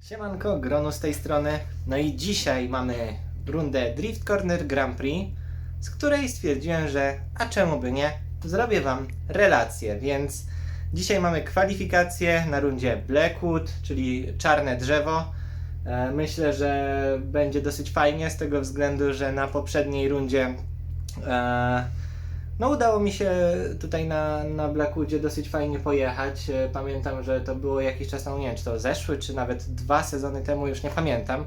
Siemanko, Gronu z tej strony. No i dzisiaj mamy rundę Drift Corner Grand Prix, z której stwierdziłem, że a czemu by nie, zrobię Wam relację, więc dzisiaj mamy kwalifikacje na rundzie Blackwood, czyli czarne drzewo. E, Myślę, że będzie dosyć fajnie z tego względu, że na poprzedniej rundzie e, no udało mi się tutaj na, na Blackwoodzie dosyć fajnie pojechać. E, Pamiętam, że to było jakiś czas temu, nie wiem czy to zeszły, czy nawet dwa sezony temu, już nie pamiętam.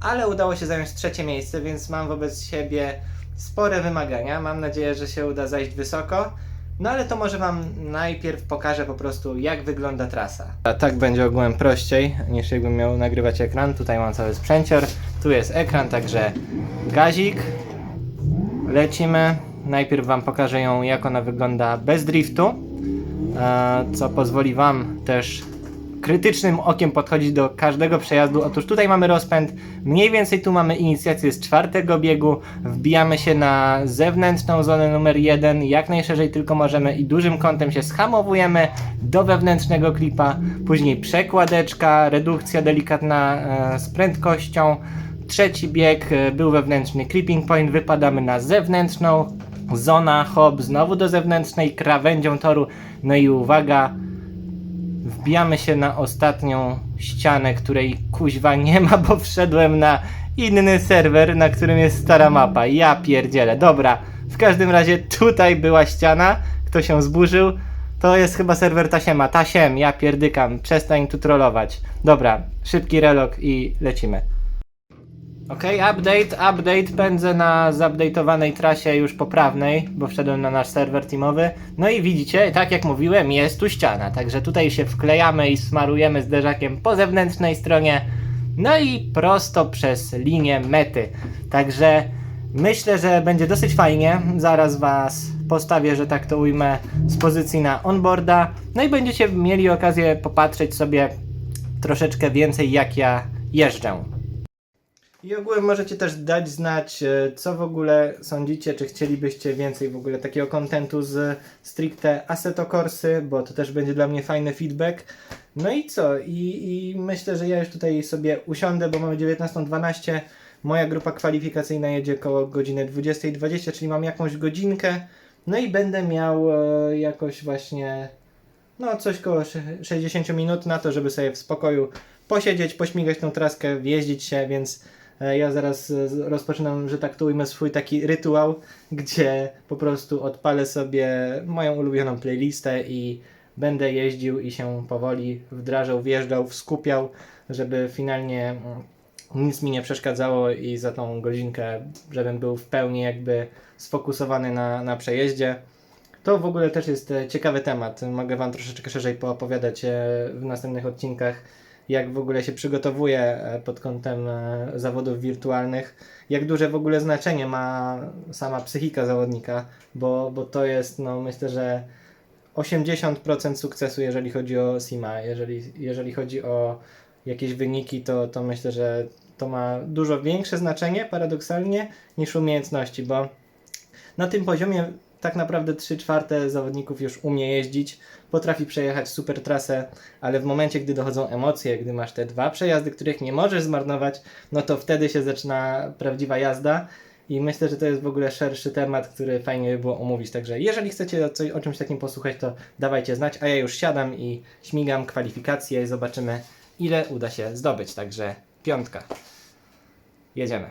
Ale udało się zająć trzecie miejsce, więc mam wobec siebie spore wymagania. Mam nadzieję, że się uda zajść wysoko. No ale to może Wam najpierw pokażę po prostu jak wygląda trasa. A tak będzie ogółem prościej niż jakbym miał nagrywać ekran. Tutaj mam cały sprzęcior, tu jest ekran, także gazik. Lecimy. Najpierw Wam pokażę ją, jak ona wygląda bez driftu, e, co pozwoli Wam też krytycznym okiem podchodzić do każdego przejazdu. Otóż tutaj mamy rozpęd, mniej więcej tu mamy inicjację z czwartego biegu, wbijamy się na zewnętrzną zonę numer jeden, jak najszerzej tylko możemy i dużym kątem się schamowujemy do wewnętrznego klipa, później przekładeczka, redukcja delikatna e, z prędkością, Trzeci bieg e, był wewnętrzny clipping point, wypadamy na zewnętrzną, zona hop, znowu do zewnętrznej, krawędzią toru, no i uwaga, wbijamy się na ostatnią ścianę, której kuźwa nie ma, bo wszedłem na inny serwer, na którym jest stara mapa. Ja pierdzielę. Dobra, w każdym razie tutaj była ściana, kto się zburzył, to jest chyba serwer Tasiema. Tasiem, ja pierdykam, przestań tu trollować. Dobra, szybki relog i lecimy. Okej, update, update, pędzę na zupdate'owanej trasie już poprawnej, bo wszedłem na nasz serwer teamowy. No i widzicie, tak jak mówiłem, jest tu ściana, także tutaj się wklejamy i smarujemy zderzakiem po zewnętrznej stronie, no i prosto przez linię mety. Także myślę, że będzie dosyć fajnie, zaraz Was postawię, że tak to ujmę, z pozycji na onboarda, no i będziecie mieli okazję popatrzeć sobie troszeczkę więcej jak ja jeżdżę. I ogółem możecie też dać znać, e, co w ogóle sądzicie, czy chcielibyście więcej w ogóle takiego kontentu z stricte Assetto Corsy, bo to też będzie dla mnie fajny feedback. No i co? I, I myślę, że ja już tutaj sobie usiądę, bo mamy 19.12. Moja grupa kwalifikacyjna jedzie koło godziny 20.20, czyli mam jakąś godzinkę. No i będę miał e, jakoś właśnie no coś koło sze- 60 minut na to, żeby sobie w spokoju posiedzieć, pośmigać tą traskę, wjeździć się, więc ja zaraz e, rozpoczynam, że tak to ujmę, swój taki rytuał, gdzie po prostu odpalę sobie moją ulubioną playlistę i będę jeździł i się powoli wdrażał, wjeżdżał, skupiał, żeby finalnie mm, nic mi nie przeszkadzało i za tą godzinkę, żebym był w pełni jakby sfokusowany na, na przejeździe. To w ogóle też jest e, ciekawy temat. Mogę Wam troszeczkę szerzej poopowiadać e, w następnych odcinkach, jak w ogóle się przygotowuję e, pod kątem e, zawodów wirtualnych, jak duże w ogóle znaczenie ma sama psychika zawodnika, bo, bo to jest, no myślę, że 80% sukcesu, jeżeli chodzi o SIMA, jeżeli, jeżeli chodzi o jakieś wyniki, to, to myślę, że to ma dużo większe znaczenie paradoksalnie niż umiejętności, bo na tym poziomie tak naprawdę 3 czwarte zawodników już umie jeździć, potrafi przejechać super trasę, ale w momencie, gdy dochodzą emocje, gdy masz te dwa przejazdy, których nie możesz zmarnować, no to wtedy się zaczyna prawdziwa jazda. I myślę, że to jest w ogóle szerszy temat, który fajnie by było omówić. Także jeżeli chcecie coś, o czymś takim posłuchać, to dawajcie znać, a ja już siadam i śmigam kwalifikacje i zobaczymy, ile uda się zdobyć. Także piątka. Jedziemy.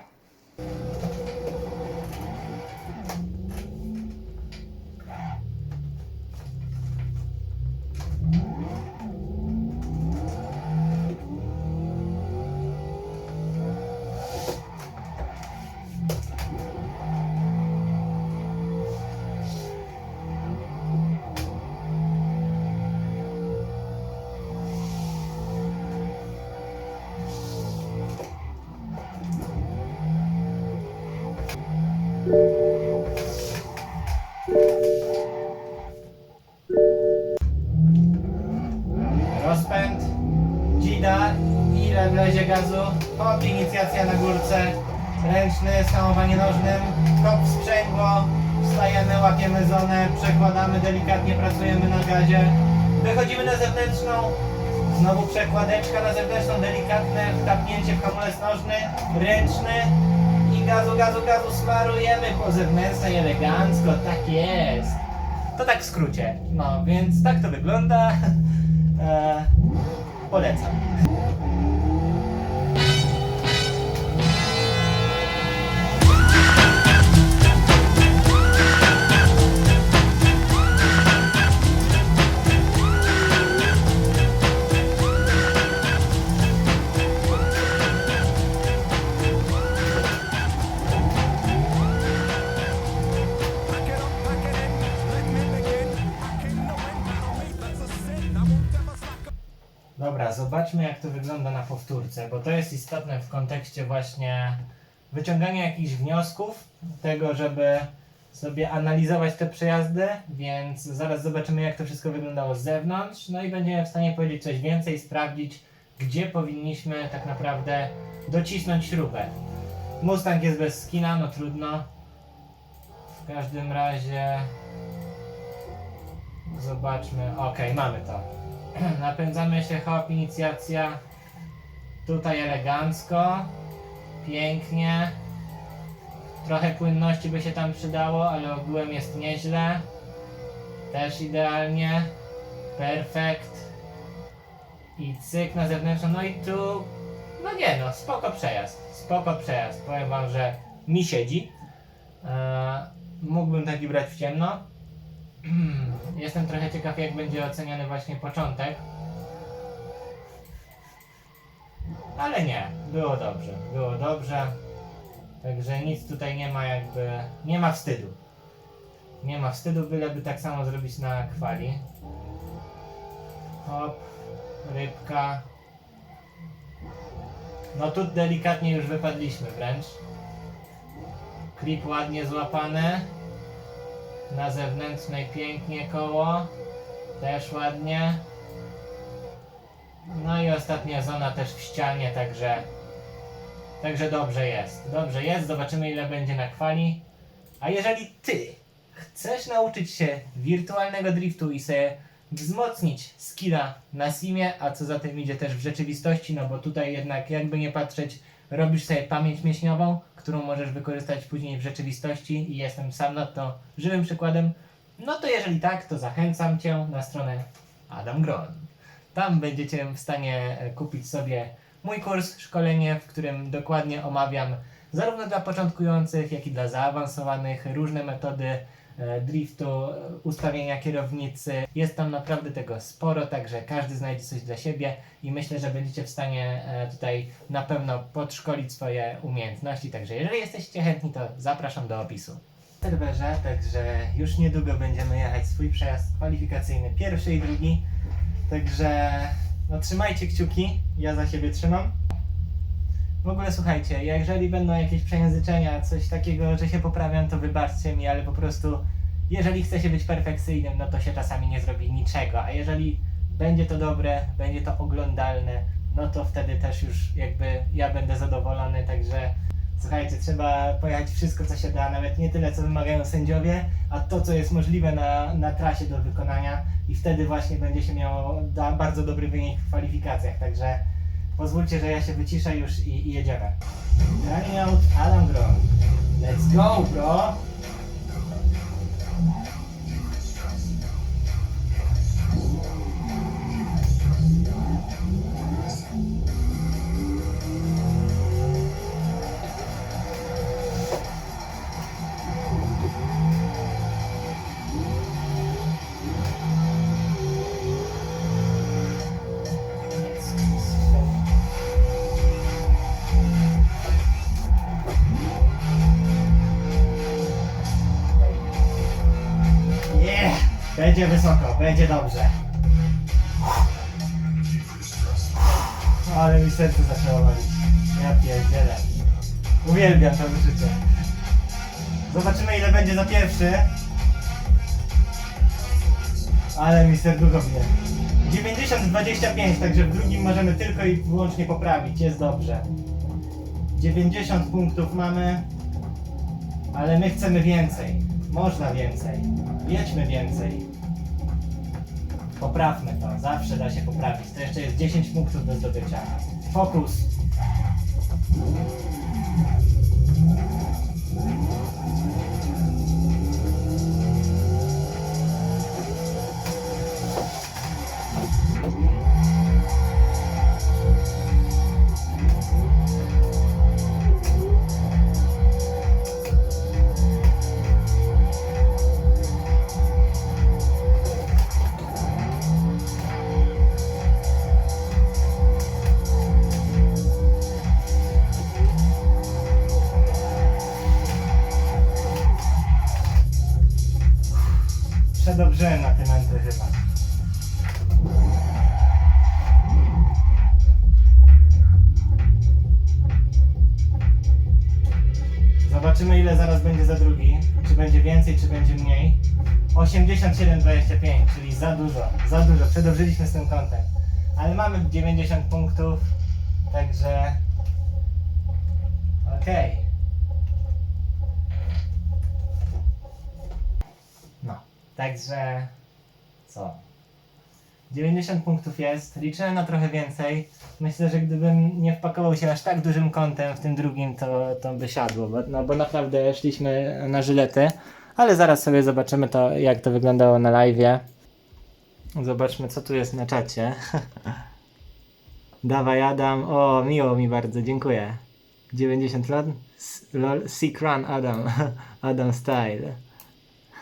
Wstajemy, łapiemy zonę, przekładamy delikatnie, pracujemy na gazie, wychodzimy na zewnętrzną, Znowu przekładeczka na zewnętrzną, delikatne wtapnięcie w hamulec nożny, ręczny i gazu, gazu, gazu smarujemy po zewnętrznej elegancko, tak jest. To tak w skrócie. No, więc tak to wygląda. E, polecam. Dobra, zobaczmy jak to wygląda na powtórce, bo to jest istotne w kontekście właśnie wyciągania jakichś wniosków, tego, żeby sobie analizować te przejazdy, więc zaraz zobaczymy jak to wszystko wyglądało z zewnątrz, no i będziemy w stanie powiedzieć coś więcej, sprawdzić, gdzie powinniśmy tak naprawdę docisnąć śrubę. Mustang jest bez skina, no trudno. W każdym razie zobaczmy, okej, mamy to. Napędzamy się, hop, inicjacja. Tutaj elegancko. Pięknie. Trochę płynności by się tam przydało, ale ogółem jest nieźle. Też idealnie. Perfekt. I cyk na zewnętrzną. No i tu. No nie no, spoko przejazd. Spoko przejazd. Powiem wam, że mi siedzi. Eee, mógłbym taki brać w ciemno. Jestem trochę ciekaw, jak będzie oceniany właśnie początek. Ale nie, było dobrze, było dobrze. Także nic tutaj nie ma jakby, nie ma wstydu. Nie ma wstydu, byleby tak samo zrobić na kwali. Hop, rybka. No tu delikatnie już wypadliśmy wręcz. Klip ładnie złapany. Na zewnętrznej pięknie koło. Też ładnie. No i ostatnia zona też w ścianie, także także dobrze jest. Dobrze jest, zobaczymy ile będzie na kwali. A jeżeli ty chcesz nauczyć się wirtualnego driftu i sobie wzmocnić skilla na simie, a co za tym idzie też w rzeczywistości, no bo tutaj jednak jakby nie patrzeć, robisz sobie pamięć mięśniową, którą możesz wykorzystać później w rzeczywistości i jestem sam na to żywym przykładem, no to jeżeli tak, to zachęcam Cię na stronę Adam Gron. Tam będziecie w stanie e, kupić sobie mój kurs, szkolenie, w którym dokładnie omawiam zarówno dla początkujących, jak i dla zaawansowanych różne metody driftu, e, ustawienia kierownicy. Jest tam naprawdę tego sporo, także każdy znajdzie coś dla siebie i myślę, że będziecie w stanie e, tutaj na pewno podszkolić swoje umiejętności. Także jeżeli jesteście chętni, to zapraszam do opisu. Serwerze, także już niedługo będziemy jechać swój przejazd kwalifikacyjny, pierwszy i drugi. Także no, trzymajcie kciuki, ja za siebie trzymam. W ogóle słuchajcie, jeżeli będą jakieś przejęzyczenia, coś takiego, że się poprawiam, to wybaczcie mi, ale po prostu jeżeli chce się być perfekcyjnym, no to się czasami nie zrobi niczego, a jeżeli będzie to dobre, będzie to oglądalne, no to wtedy też już jakby ja będę zadowolony, także słuchajcie, trzeba pojechać wszystko co się da, nawet nie tyle co wymagają sędziowie, a to co jest możliwe na, na trasie do wykonania i wtedy właśnie będzie się miało da, bardzo dobry wynik w kwalifikacjach, także pozwólcie, że ja się wyciszę już i, i jedziemy. Adam Gron. Let's go, bro! Będzie wysoko, będzie dobrze. Ale mi serce zaczęło walić. Ja pierdzielę. Uwielbiam to uczucie. Zobaczymy ile będzie za pierwszy. Ale mi serducho bije. 90-25, także w drugim możemy tylko i wyłącznie poprawić. Jest dobrze. 90 punktów mamy. Ale my chcemy więcej. Można więcej. Jedźmy więcej. Poprawmy to, zawsze da się poprawić. To jeszcze jest 10 punktów do zdobycia. Fokus! Przedobrzyłem na enty chyba. Zobaczymy ile zaraz będzie za drugi. Czy będzie więcej, czy będzie mniej. 87,25, czyli za dużo, za dużo. Przedobrzyliśmy z tym kątem. Ale mamy 90 punktów, także... Okej. No, także co? 90 punktów jest, liczyłem na trochę więcej. Myślę, że gdybym nie wpakował się aż tak dużym kątem w tym drugim, to, to by siadło, bo, no bo naprawdę szliśmy na żylety. Ale zaraz sobie zobaczymy to, jak to wyglądało na live. Zobaczmy, co tu jest na czacie. Dawaj Adam, o miło mi bardzo, dziękuję. 90 lat? Lol, Run Adam, Adam Style.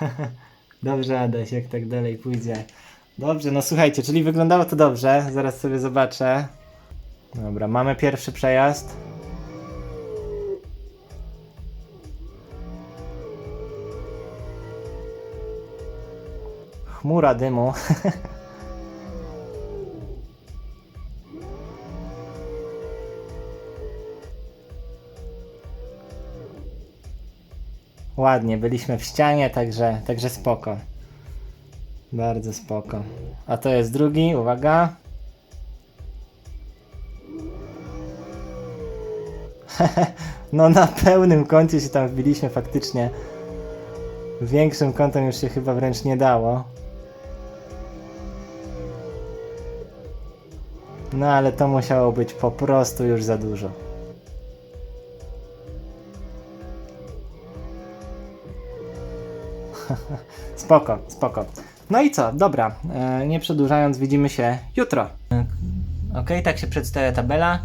Dobrze, Adaś, jak tak dalej pójdzie. Dobrze, no słuchajcie, czyli wyglądało to dobrze. Zaraz sobie zobaczę. Dobra, mamy pierwszy przejazd. Chmura dymu. Ładnie, byliśmy w ścianie, także, także spoko. Bardzo spoko. A to jest drugi, uwaga. no na pełnym kącie się tam wbiliśmy faktycznie. Większym kątem już się chyba wręcz nie dało. No ale to musiało być po prostu już za dużo. Spoko, spoko. No i co? Dobra, e, nie przedłużając, widzimy się jutro. Ok, tak się przedstawia tabela.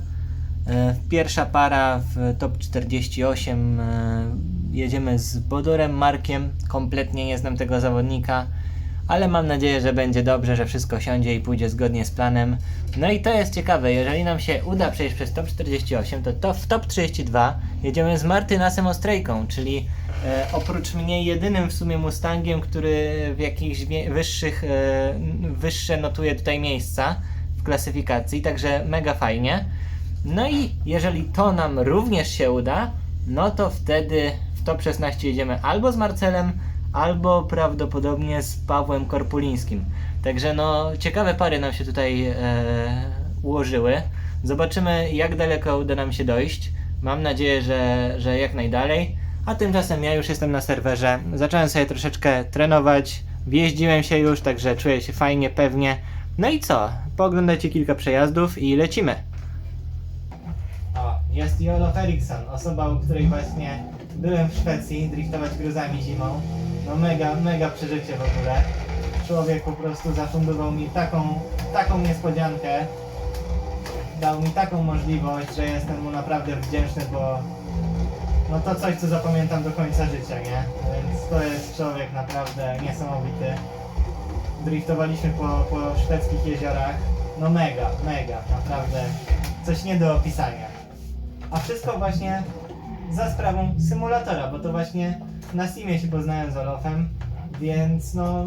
E, Pierwsza para w top 48 e, jedziemy z Bodorem Markiem. Kompletnie nie znam tego zawodnika, ale mam nadzieję, że będzie dobrze, że wszystko siądzie i pójdzie zgodnie z planem. No i to jest ciekawe, jeżeli nam się uda przejść przez top 48, to, to w top 32 jedziemy z Martynasem Ostrejką, czyli e, oprócz mnie jedynym w sumie Mustangiem, który w jakichś wyższych, e, wyższe notuje tutaj miejsca w klasyfikacji, także mega fajnie. No i jeżeli to nam również się uda, no to wtedy w top 16 jedziemy albo z Marcelem, albo prawdopodobnie z Pawłem Korpulińskim. Także no, ciekawe pary nam się tutaj e, ułożyły. Zobaczymy, jak daleko uda nam się dojść. Mam nadzieję, że, że jak najdalej. A tymczasem ja już jestem na serwerze. Zacząłem sobie troszeczkę trenować. Wjeździłem się już, także czuję się fajnie, pewnie. No i co? Pooglądajcie kilka przejazdów i lecimy. O, jest Jolo Ferikson, osoba, u której właśnie byłem w Szwecji driftować gruzami zimą. No mega, mega przeżycie w ogóle. Człowiek po prostu zafundował mi taką, taką niespodziankę. Dał mi taką możliwość, że jestem mu naprawdę wdzięczny, bo no to coś, co zapamiętam do końca życia, nie? Więc to jest człowiek naprawdę niesamowity. Driftowaliśmy po, po szwedzkich jeziorach. No mega, mega, naprawdę coś nie do opisania. A wszystko właśnie za sprawą symulatora, bo to właśnie na Steamie się poznałem z Olofem, więc no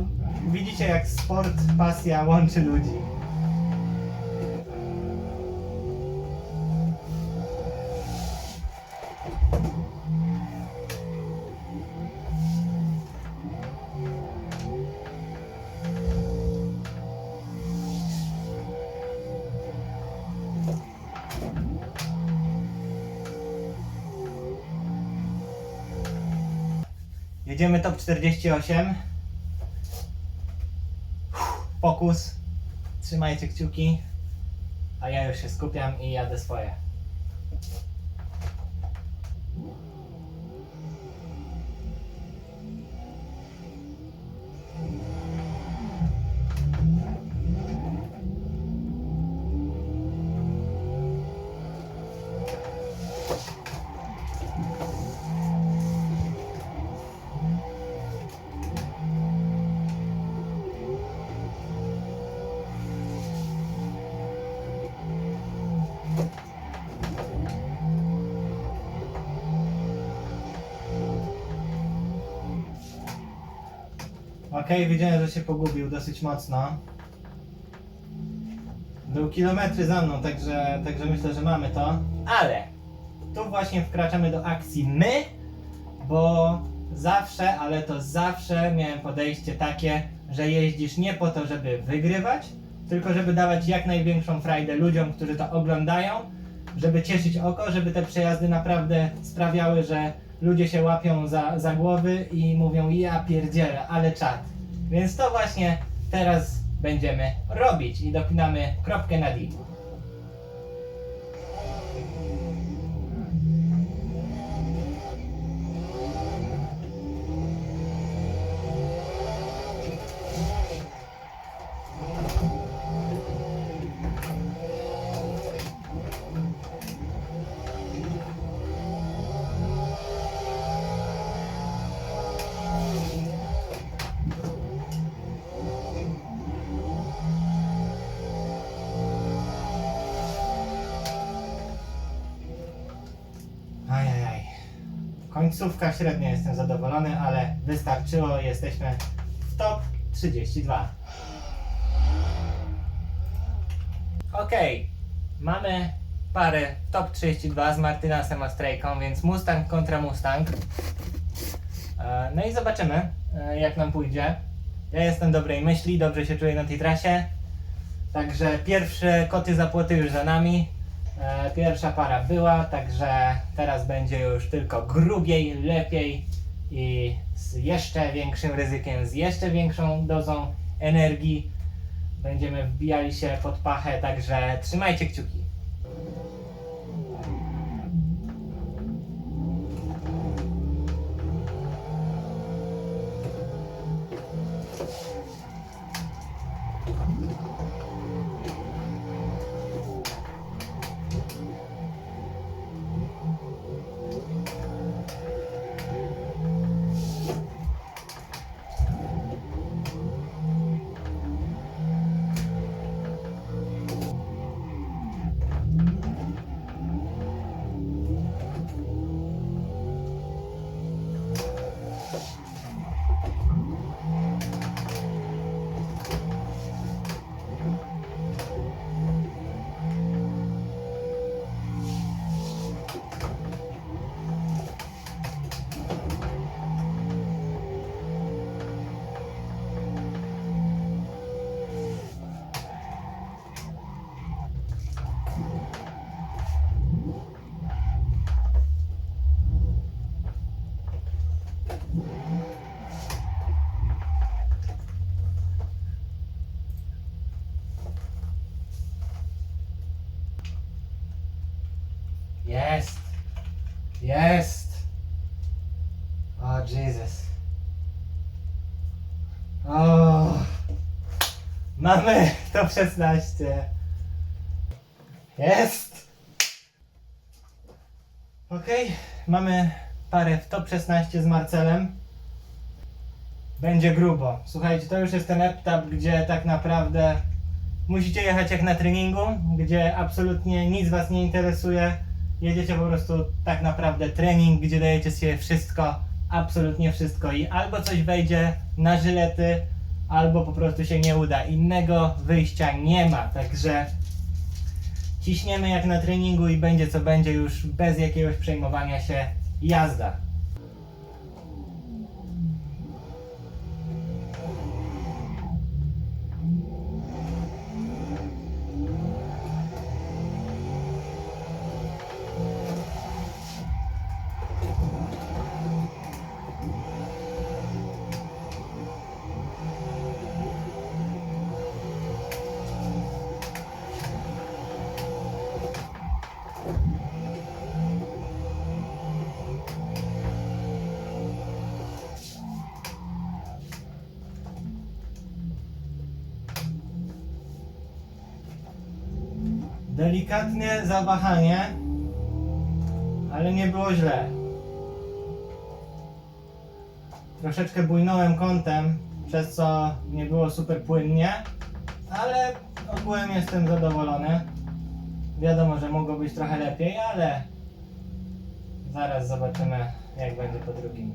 widzicie jak sport, pasja łączy ludzi. Jedziemy top 48. Uff, Fokus. trzymajcie kciuki, a ja już się skupiam i jadę swoje. Okej, widziałem, że się pogubił dosyć mocno. Był kilometry za mną, także, także myślę, że mamy to. Ale tu właśnie wkraczamy do akcji my, bo zawsze, ale to zawsze miałem podejście takie, że jeździsz nie po to, żeby wygrywać, tylko żeby dawać jak największą frajdę ludziom, którzy to oglądają, żeby cieszyć oko, żeby te przejazdy naprawdę sprawiały, że ludzie się łapią za, za głowy i mówią ja pierdzielę, ale czad. Więc to właśnie teraz będziemy robić i dopinamy kropkę na D. Końcówka średnio jestem zadowolony, ale wystarczyło. Jesteśmy w top 32. Okej, mamy parę top 32 z Martynasem Ostrejką, więc Mustang kontra Mustang. E, No i zobaczymy, e, jak nam pójdzie. Ja jestem dobrej myśli, dobrze się czuję na tej trasie. Także pierwsze koty za płoty już za nami. E, Pierwsza para była, także teraz będzie już tylko grubiej, lepiej i z jeszcze większym ryzykiem, z jeszcze większą dozą energii. Będziemy wbijali się pod pachę, także trzymajcie kciuki. Jest! O Jesus. O! Mamy top 16. Jest! Okej, mamy parę w top 16 z Marcelem. Będzie grubo. Słuchajcie, to już jest ten etap, gdzie tak naprawdę musicie jechać jak na treningu, gdzie absolutnie nic was nie interesuje. Jedziecie po prostu tak naprawdę trening, gdzie dajecie sobie wszystko, absolutnie wszystko i albo coś wejdzie na żylety, albo po prostu się nie uda. Innego wyjścia nie ma, także ciśniemy jak na treningu i będzie co będzie już bez jakiegoś przejmowania się jazda. Delikatnie zawahanie, ale nie było źle. Troszeczkę bujnąłem kątem, przez co nie było super płynnie, ale ogółem jestem zadowolony. Wiadomo, że mogło być trochę lepiej, ale zaraz zobaczymy, jak będzie po drugim.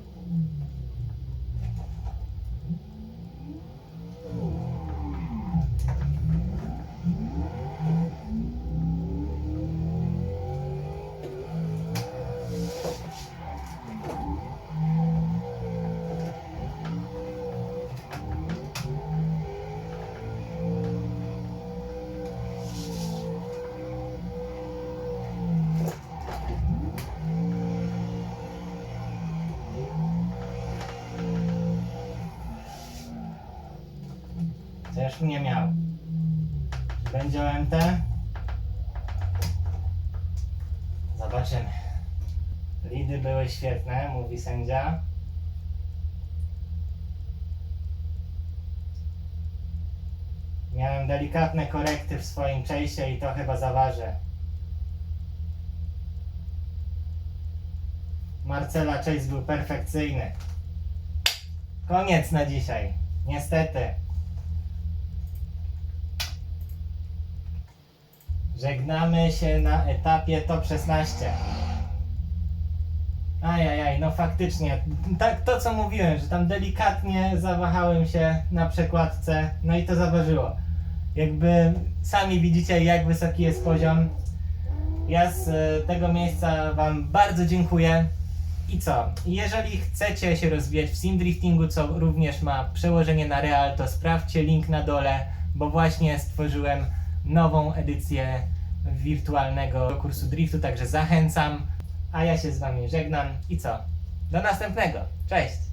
Też nie miał. Będzie OMT? Zobaczymy. Lidy były świetne, mówi sędzia. Miałem delikatne korekty w swoim chase'ie i to chyba zaważę. Marcela Chase był perfekcyjny. Koniec na dzisiaj. Niestety. Żegnamy się na etapie top 16. Ajajaj, no faktycznie. Tak to co mówiłem, że tam delikatnie zawahałem się na przekładce, no i to zaważyło. Jakby sami widzicie jak wysoki jest poziom. Ja z e, tego miejsca Wam bardzo dziękuję. I co? Jeżeli chcecie się rozwijać w sim driftingu, co również ma przełożenie na real, to sprawdźcie link na dole, bo właśnie stworzyłem nową edycję wirtualnego kursu driftu, także zachęcam. A ja się z Wami żegnam i co? Do następnego. Cześć!